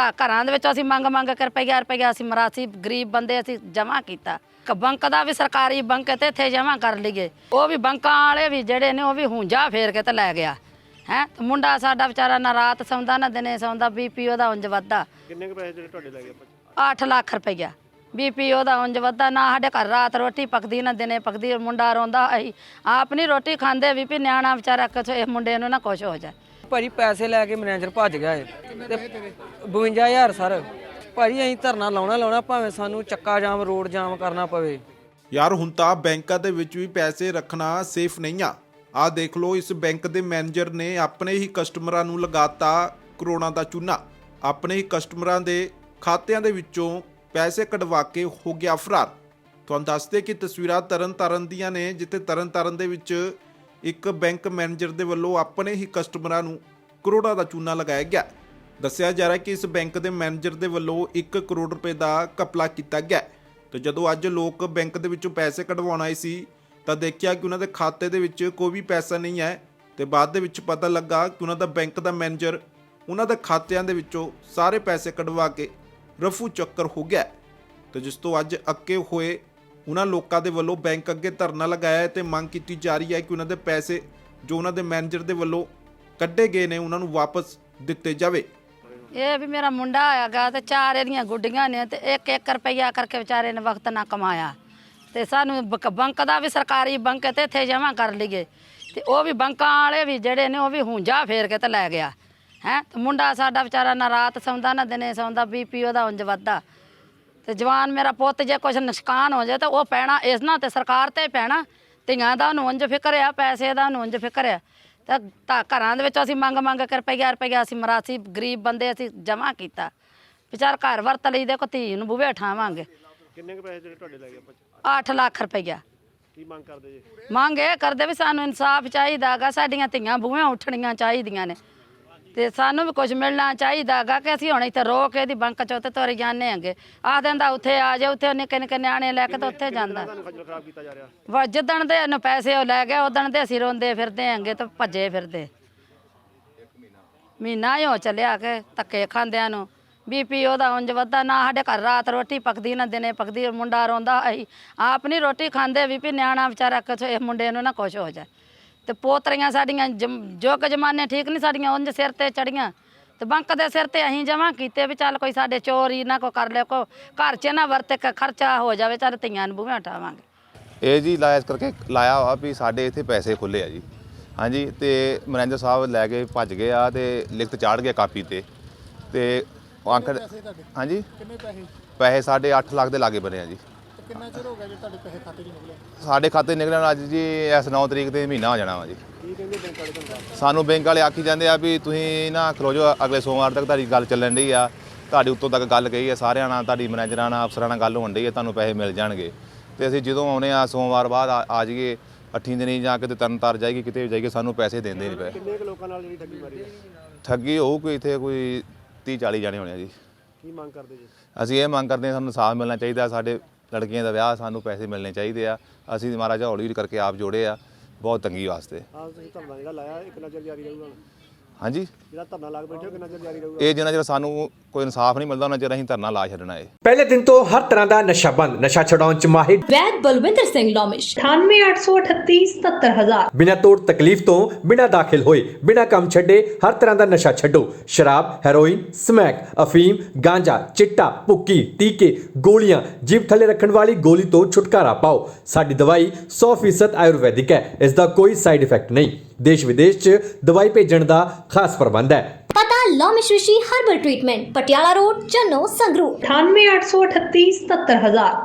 ਤਾਂ ਘਰਾਂ ਦੇ ਵਿੱਚ ਅਸੀਂ ਮੰਗ ਮੰਗ ਕੇ ਰੁਪਈਆ ਰੁਪਈਆ ਅਸੀਂ ਮਰਾਸੀ ਗਰੀਬ ਬੰਦੇ ਅਸੀਂ ਜਮ੍ਹਾਂ ਕੀਤਾ। ਬੈਂਕ ਦਾ ਵੀ ਸਰਕਾਰੀ ਬੈਂਕ ਤੇ ਇੱਥੇ ਜਮ੍ਹਾਂ ਕਰ ਲਈਏ। ਉਹ ਵੀ ਬੈਂਕਾਂ ਵਾਲੇ ਵੀ ਜਿਹੜੇ ਨੇ ਉਹ ਵੀ ਹੁੰਜਾ ਫੇਰ ਕੇ ਤੇ ਲੈ ਗਿਆ। ਹੈ? ਮੁੰਡਾ ਸਾਡਾ ਵਿਚਾਰਾ ਨਾ ਰਾਤ ਸੌਂਦਾ ਨਾ ਦਿਨੇ ਸੌਂਦਾ ਬੀਪੀ ਉਹਦਾ ਉਂਝ ਵੱਧਦਾ। ਕਿੰਨੇ ਕੁ ਪੈਸੇ ਜਿਹੜੇ ਤੁਹਾਡੇ ਲੈ ਗਏ ਆਪਾਂ? 8 ਲੱਖ ਰੁਪਈਆ। ਬੀਪੀ ਉਹਦਾ ਉਂਝ ਵੱਧਦਾ ਨਾ ਸਾਡੇ ਘਰ ਰਾਤ ਰੋਟੀ ਪੱਕਦੀ ਨਾ ਦਿਨੇ ਪੱਕਦੀ ਮੁੰਡਾ ਰੋਂਦਾ ਆਪ ਨਹੀਂ ਰੋਟੀ ਖਾਂਦੇ ਵੀ ਵੀ ਨਿਆਣਾ ਵਿਚਾਰਾ ਕਿਸੇ ਮੁੰਡੇ ਨੂੰ ਨਾ ਕੁਛ ਹੋ ਜਾਏ। ਭਾਜੀ ਪੈਸੇ ਲੈ ਕੇ ਮੈਨੇਜਰ ਭੱਜ ਗਿਆ ਏ। ਤੇ 52000 ਸਰ। ਭਾਜੀ ਅਸੀਂ ਧਰਨਾ ਲਾਉਣਾ ਲਾਉਣਾ, ਭਾਵੇਂ ਸਾਨੂੰ ਚੱਕਾ ਜਾਮ, ਰੋਡ ਜਾਮ ਕਰਨਾ ਪਵੇ। ਯਾਰ ਹੁਣ ਤਾਂ ਬੈਂਕਾਂ ਦੇ ਵਿੱਚ ਵੀ ਪੈਸੇ ਰੱਖਣਾ ਸੇਫ ਨਹੀਂ ਆ। ਆ ਦੇਖ ਲਓ, ਇਸ ਬੈਂਕ ਦੇ ਮੈਨੇਜਰ ਨੇ ਆਪਣੇ ਹੀ ਕਸਟਮਰਾਂ ਨੂੰ ਲਗਾਤਾ ਕਰੋੜਾਂ ਦਾ ਚੂਨਾ। ਆਪਣੇ ਹੀ ਕਸਟਮਰਾਂ ਦੇ ਖਾਤਿਆਂ ਦੇ ਵਿੱਚੋਂ ਪੈਸੇ ਕਢਵਾ ਕੇ ਹੋ ਗਿਆ ਫਰਾਰ। ਤੁਹਾਨੂੰ ਦੱਸਦੇ ਕਿ ਤਸਵੀਰਾਂ ਤਰਨ ਤਾਰਨ ਦੀਆਂ ਨੇ, ਜਿੱਥੇ ਤਰਨ ਤਾਰਨ ਦੇ ਵਿੱਚ ਇੱਕ ਬੈਂਕ ਮੈਨੇਜਰ ਦੇ ਵੱਲੋਂ ਆਪਣੇ ਹੀ ਕਸਟਮਰਾਂ ਨੂੰ ਕਰੋੜਾਂ ਦਾ ਚੂਨਾ ਲਗਾਇਆ ਗਿਆ। ਦੱਸਿਆ ਜਾ ਰਿਹਾ ਕਿ ਇਸ ਬੈਂਕ ਦੇ ਮੈਨੇਜਰ ਦੇ ਵੱਲੋਂ 1 ਕਰੋੜ ਰੁਪਏ ਦਾ ਘਪਲਾ ਕੀਤਾ ਗਿਆ ਤੇ ਜਦੋਂ ਅੱਜ ਲੋਕ ਬੈਂਕ ਦੇ ਵਿੱਚੋਂ ਪੈਸੇ ਕਢਵਾਉਣ ਆਏ ਸੀ, ਤਾਂ ਦੇਖਿਆ ਕਿ ਉਹਨਾਂ ਦੇ ਖਾਤੇ ਦੇ ਵਿੱਚ ਕੋਈ ਵੀ ਪੈਸਾ ਨਹੀਂ ਹੈ। ਤੇ ਬਾਅਦ ਦੇ ਵਿੱਚ ਪਤਾ ਲੱਗਾ ਕਿ ਉਹਨਾਂ ਦਾ ਬੈਂਕ ਦਾ ਮੈਨੇਜਰ ਉਹਨਾਂ ਦੇ ਖਾਤਿਆਂ ਦੇ ਵਿੱਚੋਂ ਸਾਰੇ ਪੈਸੇ ਕਢਵਾ ਕੇ ਰਫੂ ਚੱਕਰ ਹੋ ਗਿਆ ਤੇ ਜਿਸ ਤੋਂ ਅੱਜ ਅੱਕੇ ਹੋਏ ਉਹਨਾਂ ਲੋਕਾਂ ਦੇ ਵੱਲੋਂ ਬੈਂਕ ਅੱਗੇ ਧਰਨਾ ਲਗਾਇਆ ਹੈ ਤੇ ਮੰਗ ਕੀਤੀ ਜਾ ਰਹੀ ਹੈ ਕਿ ਉਹਨਾਂ ਦੇ ਪੈਸੇ ਜੋ ਉਹਨਾਂ ਦੇ ਮੈਨੇਜਰ ਦੇ ਵੱਲੋਂ ਕੱਢੇ ਗਏ ਨੇ, ਉਹਨਾਂ ਨੂੰ ਵਾਪਸ ਦਿੱਤੇ ਜਾਵੇ। ਇਹ ਵੀ ਮੇਰਾ ਮੁੰਡਾ ਆਇਆਗਾ ਤੇ ਚਾਰ ਇਹਦੀਆਂ ਗੁੱਡੀਆਂ ਨੇ ਤੇ ਇੱਕ ਇੱਕ ਰੁਪਈਆ ਕਰਕੇ ਵਿਚਾਰੇ ਨੇ ਵਕਤ ਨਾ ਕਮਾਇਆ। ਤੇ ਸਾਨੂੰ ਬਕ- ਬੈਂਕ ਦਾ ਵੀ ਸਰਕਾਰੀ ਬੈਂਕ ਤੇ ਇੱਥੇ ਜਮ੍ਹਾਂ ਕਰ ਲਈਏ। ਤੇ ਉਹ ਵੀ ਬੈਂਕਾਂ ਵਾਲੇ ਵੀ ਜਿਹੜੇ ਨੇ, ਉਹ ਵੀ ਹੁੰਜਾ ਫੇਰ ਕੇ ਤੇ ਲੈ ਗਿਆ। ਹੈ? ਮੁੰਡਾ ਸਾਡਾ ਵਿਚਾਰਾ ਨਾ ਰਾਤ ਸੌਂਦਾ, ਨਾ ਦਿਨੇ ਸੌਂਦਾ, ਬੀਪੀ ਉਹਦਾ ਉਂਝ ਵੱਧਦਾ। ਤੇ ਜਵਾਨ ਮੇਰਾ ਪੁੱਤ ਜੇ ਕੁਝ ਨੁਕਸਾਨ ਹੋ ਜਾਏ ਤਾਂ ਉਹ ਪੈਣਾ ਇਸ ਨਾਲ ਤੇ ਸਰਕਾਰ ਤੇ ਪੈਣਾ। ਧੀਆਂ ਦਾ ਉਹਨੂੰ ਉਂਝ ਫਿਕਰ ਆ ਪੈਸੇ ਦਾ ਉਹਨੂੰ ਉਂਝ ਫਿਕਰ ਆ। ਤਾਂ ਤਾਂ ਘਰਾਂ ਦੇ ਵਿੱਚ ਅਸੀਂ ਮੰਗ ਮੰਗ ਕੇ ਰੁਪਈਆ ਰੁਪਈਆ ਅਸੀਂ ਮਰਾਸੀ ਗਰੀਬ ਬੰਦੇ ਅਸੀਂ ਜਮ੍ਹਾਂ ਕੀਤਾ। ਵਿਚਾਰ ਘਰ ਵਰਤ ਲਈ ਦੇ ਕੋ ਧੀ ਨੂੰ ਬੂਹੇ ਠਾਵਾਂਗੇ ਕਿੰਨੇ ਕੁ ਪੈਸੇ ਜਿਹੜੇ ਤੁਹਾਡੇ ਲੈ ਗਏ ਆਪਾਂ? 8 ਲੱਖ ਰੁਪਈਆ। ਕੀ ਮੰਗ ਕਰਦੇ ਜੀ? ਮੰਗ ਇਹ ਕਰਦੇ ਵੀ ਸਾਨੂੰ ਇਨਸਾਫ ਚਾਹੀਦਾਗਾ ਸਾਡੀਆਂ ਧੀਆਂ ਬੂਹੇ ਉੱਠਣੀਆਂ ਚਾਹੀਦੀਆਂ ਨੇ। ਤੇ ਸਾਨੂੰ ਵੀ ਕੁਝ ਮਿਲਣਾ ਚਾਹੀਦਾ ਗਾ ਕਿ ਅਸੀਂ ਹੁਣ ਇੱਥੇ ਰੋ ਕੇ ਦੀ ਬੈਂਕ ਚੋਂ ਤੇ ਤੁਰ ਜਾਂਦੇ ਆਂਗੇ ਆ ਦਿੰਦਾ ਉੱਥੇ ਆ ਜਾ ਉੱਥੇ ਨਿੱਕੇ ਨਿੱਕੇ ਨਿਆਣੇ ਲੈ ਕੇ ਤੇ ਉੱਥੇ ਜਾਂਦਾ। ਖੱਜਲ ਖਰਾਬ ਕੀਤਾ ਜਾ ਰਿਹਾ ਵਾ ਜਿੱਦਣ ਦੇ ਇਹਨੂੰ ਪੈਸੇ ਉਹ ਲੈ ਗਿਆ ਉਦਣ ਦੇ ਅਸੀਂ ਰੋਂਦੇ ਫਿਰਦੇ ਆਂਗੇ ਤੇ ਭੱਜੇ ਫਿਰਦੇ। ਮਹੀਨਾ ਹੀ ਹੋ ਚੱਲਿਆ ਕਿ ਧੱਕੇ ਖਾਂਦਿਆਂ ਨੂੰ। ਬੀਪੀ ਉਹਦਾ ਉਂਝ ਵੱਧਦਾ, ਨਾ ਸਾਡੇ ਘਰ ਰਾਤ ਰੋਟੀ ਪਕਦੀ, ਨਾ ਦਿਨੇ ਪਕਦੀ, ਮੁੰਡਾ ਰੋਂਦਾ, ਅਸੀਂ ਆਪ ਨਹੀਂ ਰੋਟੀ ਖਾਂਦੇ ਵੀ ਨਿਆਣਾ ਵਿਚਾਰਾ ਕਿਸੇ ਮੁੰਡੇ ਨੂੰ ਨਾ ਕੁਛ ਹੋ ਜਾਏ। ਤੇ ਪੋਤਰੀਆਂ ਸਾਡੀਆਂ ਜਮ- ਜੁਗ ਜਮਾਨੇ ਠੀਕ ਨਹੀਂ ਸਾਡੀਆਂ ਉਂਝ ਸਿਰ ਤੇ ਚੜੀਆਂ। ਤੇ ਬੈਂਕ ਦੇ ਸਿਰ ਤੇ ਅਸੀਂ ਜਮਾ ਕੀਤੇ ਵੀ ਚੱਲ ਕੋਈ ਸਾਡੇ ਚੋਰੀ ਨਾ ਕੋ ਕਰ ਲਿਆ ਕੋ ਘਰ 'ਚ ਨਾ ਵਰਤੇ ਕ ਖਰਚਾ ਹੋ ਜਾਵੇ ਚੱਲ ਧੀਆਂ ਨੂੰ ਬੂਹੇ ਉਠਾਵਾਂਗੇ। ਇਹ ਜੀ ਲਾਇਆ ਇਸ ਕਰਕੇ ਲਾਇਆ ਵਾ ਵੀ ਸਾਡੇ ਇੱਥੇ ਪੈਸੇ ਖੁੱਲੇ ਆ ਜੀ। ਹਾਂਜੀ ਤੇ ਮੈਨੇਜਰ ਸਾਹਿਬ ਲੈ ਕੇ ਭੱਜ ਗਏ ਆ ਤੇ ਲਿਖਤ ਚਾੜ ਗਿਆ ਕਾਪੀ ਤੇ। ਤੇ ਉਹ ਅੰਕੜ ਹਾਂਜੀ? ਕਿੰਨੇ ਪੈਸੇ? ਪੈਸੇ ਸਾਡੇ 8 ਲੱਖ ਦੇ ਲਾਗੇ ਬਣੇ ਆ ਜੀ। ਕਿੰਨਾ ਚਿਰ ਹੋ ਗਿਆ ਜੇ ਤੁਹਾਡੇ ਪੈਸੇ ਖਾਤੇ 'ਚ ਨਿਕਲੇ? ਸਾਡੇ ਖਾਤੇ ਨਿਕਲਣ ਅੱਜ ਜੀ ਇਸ 9 ਤਰੀਕ ਤੇ ਮਹੀਨਾ ਹੋ ਜਾਣਾ ਵਾ ਜੀ। ਕੀ ਕਹਿੰਦੇ ਬੈਂਕ ਵਾਲੇ ਤੁਹਾਨੂੰ? ਸਾਨੂੰ ਬੈਂਕ ਵਾਲੇ ਆਖੀ ਜਾਂਦੇ ਆ ਵੀ ਤੁਸੀਂ ਨਾ ਖਲੋ ਜਾਓ ਅਗਲੇ ਸੋਮਵਾਰ ਤੱਕ ਤੁਹਾਡੀ ਗੱਲ ਚੱਲਣ ਡਈ ਆ। ਤੁਹਾਡੀ ਉੱਤੋਂ ਤੱਕ ਗੱਲ ਕਹੀ ਆ ਸਾਰਿਆਂ ਨਾਲ ਤੁਹਾਡੀ ਮੈਨੇਜਰਾਂ ਨਾਲ ਅਫਸਰਾਂ ਨਾਲ ਗੱਲ ਹੋਣ ਡਈ ਆ ਤੁਹਾਨੂੰ ਪੈਸੇ ਮਿਲ ਜਾਣਗੇ। ਤੇ ਅਸੀਂ ਜਦੋਂ ਆਉਨੇ ਆ ਸੋਮਵਾਰ ਬਾਅਦ ਆ- ਆ ਜਾਈਏ ਅੱਠੀਂ ਦਿਨੀ ਜਾਂ ਕਿਤੇ ਤਰਨ ਤਾਰ ਜਾਈਏ ਕਿਤੇ ਵੀ ਜਾਈਏ ਸਾਨੂੰ ਪੈਸੇ ਦਿੰਦੇ ਨਹੀਂ ਪਏ। ਕਿੰਨੇ ਕੁ ਲੋਕਾਂ ਨਾਲ ਜਿਹੜੀ ਠੱਗੀ ਮਾਰੀ ਹੈ ਠੱਗੀ ਹੋਊ ਕੋਈ ਇੱਥੇ ਕੋਈ 30 40 ਜਾਣੇ ਹੋਣੇ ਆ ਜੀ। ਕੀ ਮੰਗ ਕਰਦੇ ਜੀ? ਅਸੀਂ ਇਹ ਮੰਗ ਕਰਦੇ ਹਾਂ ਸਾਨੂੰ ਇਨਸਾਫ ਮਿਲਣਾ ਚਾਹੀਦਾ ਸਾਡੇ ਲੜਕੀਆਂ ਦਾ ਵਿਆਹ ਸਾਨੂੰ ਪੈਸੇ ਮਿਲਣੇ ਚਾਹੀਦੇ ਆ। ਅਸੀਂ ਮਹਾਰਾਜਾ ਹੌਲੀ ਕਰਕੇ ਆਪ ਜੋੜੇ ਆ। ਬਹੁਤ ਤੰਗੀ ਵਾਸਤੇ। ਆਹ ਤੁਸੀਂ ਧਰਨਾ ਜਿਹੜਾ ਲਾਇਆ ਇਹ ਕਿੰਨਾ ਚਿਰ ਜਾਰੀ ਰਹੂਗਾ ਹਾਂਜੀ। ਜਿਹੜਾ ਧਰਨਾ ਲੱਗ ਬੈਠੇ ਹੋ ਕਿੰਨਾ ਚਿਰ ਜਾਰੀ ਰਹੂਗਾ? ਇਹ ਜਿੰਨਾ ਚਿਰ ਸਾਨੂੰ ਕੋਈ ਇਨਸਾਫ ਨਹੀਂ ਮਿਲਦਾ ਉਹਨਾਂ ਚਿਰ ਅਸੀਂ ਧਰਨਾ ਲਾ ਛੱਡਣਾ ਹੈ ਪਹਿਲੇ ਦਿਨ ਤੋਂ ਹਰ ਤਰ੍ਹਾਂ ਦਾ ਨਸ਼ਾ ਬੰਦ ਨਸ਼ਾ ਛਡਾਉਣ ਚ ਮਾਹਿਰ। ਵੈਦ ਬਲਵਿੰਦਰ ਸਿੰਘ ਲੋਮਿਸ਼। 9883877000 ਬਿਨਾਂ ਤੋੜ ਤਕਲੀਫ ਤੋਂ ਬਿਨਾਂ ਦਾਖਲ ਹੋਏ ਬਿਨਾਂ ਕੰਮ ਛੱਡੇ ਹਰ ਤਰ੍ਹਾਂ ਦਾ ਨਸ਼ਾ ਛੱਡੋ। ਸ਼ਰਾਬ ਹੈਰੋਇਨ ਸਮੈਕ ਅਫੀਮ ਗਾਂਜਾ ਚਿੱਟਾ ਭੁੱਕੀ ਟੀਕੇ ਗੋਲੀਆਂ ਜੀਭ ਥੱਲੇ ਰੱਖਣ ਵਾਲੀ ਗੋਲੀ ਤੋਂ ਛੁਟਕਾਰਾ ਪਾਓ। ਸਾਡੀ ਦਵਾਈ 100% ਆਯੁਰਵੈਦਿਕ ਹੈ ਇਸ ਦਾ ਕੋਈ ਸਾਈਡ ਇਫੈਕਟ ਨਹੀਂ। ਦੇਸ਼ ਵਿਦੇਸ਼ 'ਚ ਦਵਾਈ ਭੇਜਣ ਦਾ ਖਾਸ ਪ੍ਰਬੰਧ ਹੈ। ਪਤਾ Lomish Rishi herbal treatment Patiala road Channo Sangrur. 9883877000